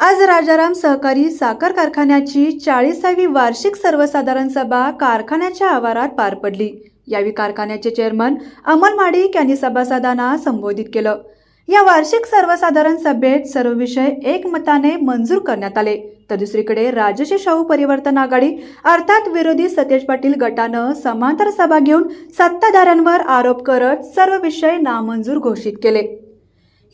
आज राजाराम सहकारी साखर कारखान्याची चाळीसावी वार्षिक सर्वसाधारण सभा कारखान्याच्या आवारात पार पडली. यावेळी कारखान्याचे चेअरमन अमल माडिक यांनी सभासदांना संबोधित केलं. या वार्षिक सर्वसाधारण सभेत सर्व विषय एकमताने मंजूर करण्यात आले. तर दुसरीकडे राजश्री शाहू परिवर्तन आघाडी अर्थात विरोधी सतेज पाटील गटानं समांतर सभा घेऊन सत्ताधाऱ्यांवर आरोप करत सर्व विषय नामंजूर घोषित केले.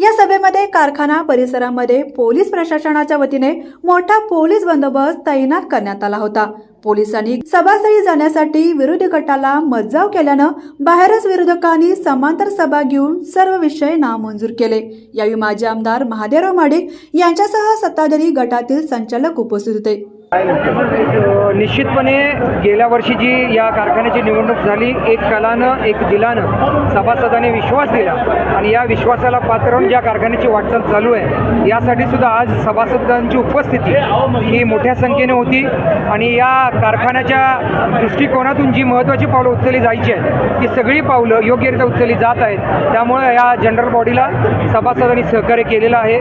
या सभेमध्ये कारखाना परिसरामध्ये पोलीस प्रशासनाच्या वतीने मोठा पोलीस बंदोबस्त तैनात करण्यात आला होता. पोलिसांनी सभास्थळी जाण्यासाठी विरोधी गटाला मज्जाव केल्यानं बाहेरच विरोधकांनी समांतर सभा घेऊन सर्व विषय नामंजूर केले. यावेळी माजी आमदार महादेवराव माडिक यांच्यासह सत्ताधारी गटातील संचालक उपस्थित होते. निश्चितपणे गेल्या वर्षी जी या कारखान्याची निवडणूक झाली एक कलानं एक दिलानं सभासदांनी विश्वास दिला. आणि या विश्वासाला पात्र राहून ज्या कारखान्याची वाटचाल चालू आहे यासाठी सुद्धा आज सभासदांची उपस्थिती ही मोठ्या संख्येने होती. आणि या कारखान्याच्या दृष्टिकोनातून जी महत्त्वाची पावलं उचलली जायची आहेत ती सगळी पावलं योग्यरित्या उचलली जात आहेत. त्यामुळे या जनरल बॉडीला सभासदांनी सहकार्य केलेलं आहे.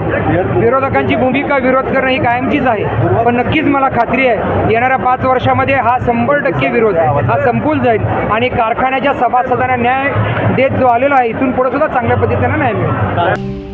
विरोधकांची भूमिका विरोध करणं ही कायमचीच आहे. पण नक्कीच मला खात्री आहे. येणाऱ्या पाच वर्षामध्ये हा शंभर टक्के विरोध हा संपून जाईल. आणि कारखान्याच्या सभासदांना न्याय देत जो आलेला आहे इथून पुढे सुद्धा चांगल्या पद्धतीनं न्याय मिळेल.